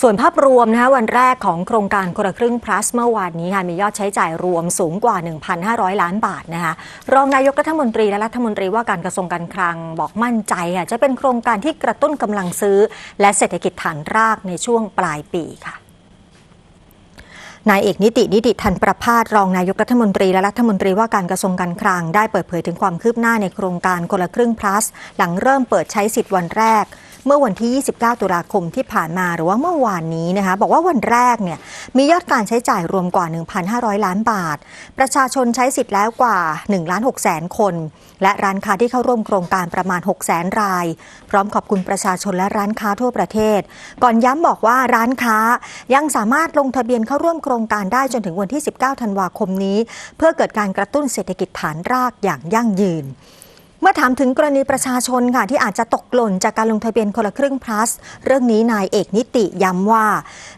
ส่วนภาพรวมนะคะวันแรกของโครงการคนละครึ่ง plus เมื่อวานนี้ค่ะมียอดใช้จ่ายรวมสูงกว่า 1,500 ล้านบาทนะคะรองนายกรัฐมนตรีและรัฐมนตรีว่าการกระทรวงการคลังบอกมั่นใจค่ะจะเป็นโครงการที่กระตุ้นกำลังซื้อ และเศรษฐกิจฐานรากในช่วงปลายปีค่ะนายเอกนิตินิติทันประพาสรองนายกรัฐมนตรีและรัฐมนตรีว่าการกระทรวงการคลังได้เปิดเผยถึงความคืบหน้าในโครงการคนละครึ่ง plus หลังเริ่มเปิดใช้สิทธิ์วันแรก เมื่อวันที่ 29 ตุลาคมที่ผ่านมาหรือว่าเมื่อวานนี้นะคะบอกว่าวันแรกเนี่ยมียอดการใช้จ่ายรวมกว่า 1,500 ล้านบาท ประชาชนใช้สิทธิ์แล้วกว่า1ล้าน6แสนคน และร้านค้าที่เข้าร่วมโครงการประมาณ6แสนราย พร้อมขอบคุณประชาชนและร้านค้าทั่วประเทศ ก่อนย้ำบอกว่าร้านค้ายังสามารถลงทะเบียนเข้าร่วมโครงการได้จนถึงวันที่ 19 ธันวาคมนี้ เพื่อเกิดการกระตุ้นเศรษฐกิจฐานรากอย่างยั่งยืน เมื่อถามถึงกรณีประชาชนค่ะที่อาจจะตกหล่นจากการลงทะเบียนคนละครึ่ง plus เรื่องนี้นายเอกนิติย้ำว่า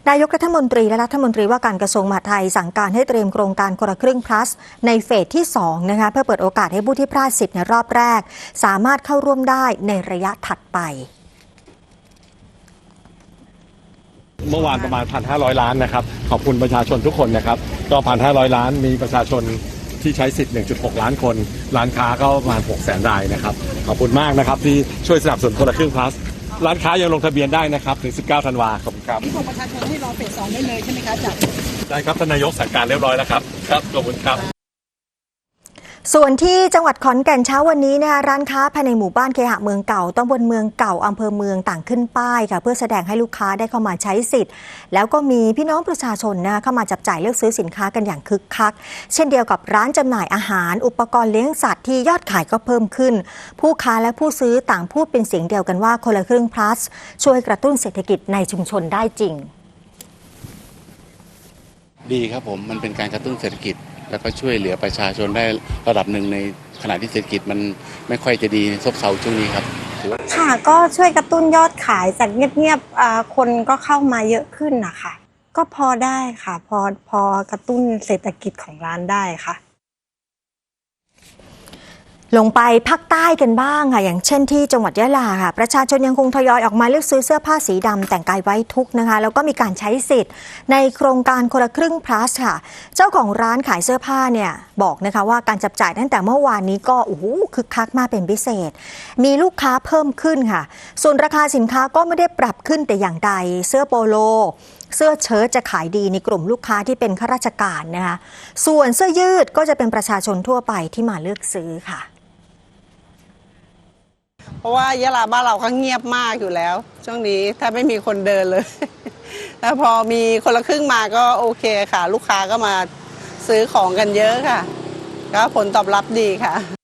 นายกรัฐมนตรีและรัฐมนตรีว่าการกระทรวงมหาดไทยสั่งการให้เตรียมโครงการคนละครึ่ง plus ในเฟสที่2นะคะเพื่อเปิดโอกาสให้ผู้ที่พลาดสิทธิ์ในรอบแรก สามารถเข้าร่วมได้ในระยะถัดไปเมื่อวานประมาณ 1,500 ล้านนะครับ ขอบคุณประชาชนทุกคนนะครับ ก็ 1,500 ล้านมีประชาชน ที่ใช้สิทธิ์ 1.6 ล้านคน ร้านค้าก็ประมาณ 6 แสนรายนะครับ ขอบคุณมากนะครับที่ช่วยสนับสนุนคนละครึ่งพลัส ร้านค้ายังลงทะเบียนได้นะครับถึง 19 ธันวาคมครับของประชาชนให้รอเฟสสองได้เลยใช่ไหมคะจากได้ครับท่านนายกสั่งการเรียบร้อยแล้วครับ ครับ ขอบคุณครับ ส่วนที่จังหวัดขอนแก่นเช้าวันนี้นะคะร้านค้าภายในหมู่บ้านเคหะเมืองเก่าตำบลเมืองเก่าอำเภอเมืองต่างขึ้นป้ายค่ะเพื่อแสดงให้ลูกค้าได้เข้ามาใช้สิทธิ์ แล้วก็มีพี่น้องประชาชนนะคะเข้ามาจับจ่ายเลือกซื้อสินค้ากันอย่างคึกคัก เช่นเดียวกับร้านจำหน่ายอาหาร อุปกรณ์เลี้ยงสัตว์ที่ยอดขายก็เพิ่มขึ้น ผู้ค้าและผู้ซื้อต่างพูดเป็นเสียงเดียวกันว่าคนละครึ่ง plus ช่วยกระตุ้นเศรษฐกิจในชุมชนได้จริง ดีครับผมมันเป็นการกระตุ้นเศรษฐกิจ แล้วก็ช่วยเหลือประชาชนได้ระดับหนึ่งในขณะที่เศรษฐกิจมันไม่ค่อยจะดีซบเซาช่วงนี้ครับ ค่ะก็ช่วยกระตุ้นยอดขายจากเงียบๆคนก็เข้ามาเยอะขึ้นนะคะก็พอได้ค่ะ พอพอกระตุ้นเศรษฐกิจของร้านได้ค่ะ ลงไปภาคใต้กันบ้างค่ะ อย่างเช่นที่จังหวัดยะลาค่ะ ประชาชนยังคงทยอยออกมาเลือกซื้อเสื้อผ้าสีดำแต่งกายไว้ทุกนะคะ แล้วก็มีการใช้สิทธิ์ ในโครงการคนละครึ่ง plus ค่ะ เจ้าของร้านขายเสื้อผ้าเนี่ยบอกนะคะว่าการจับจ่ายตั้งแต่เมื่อวานนี้ก็โอ้โหคึกคักมากเป็นพิเศษ มีลูกค้าเพิ่มขึ้นค่ะ ส่วนราคาสินค้าก็ไม่ได้ปรับขึ้นแต่อย่างใดเสื้อโปโลเสื้อเชิ้ตจะขายดีในกลุ่มลูกค้าที่เป็นข้าราชการนะคะส่วนเสื้อยืดก็จะเป็นประชาชนทั่วไปที่มาเลือกซื้อค่ะ ราะว่ายะลาบ้านเราก็เงียบมากอยู่แล้ว ช่วงนี้ถ้าไม่มีคนเดินเลย แล้วพอมีคนละครึ่งมาก็โอเคค่ะ ลูกค้าก็มาซื้อของกันเยอะค่ะ ก็ผลตอบรับดีค่ะ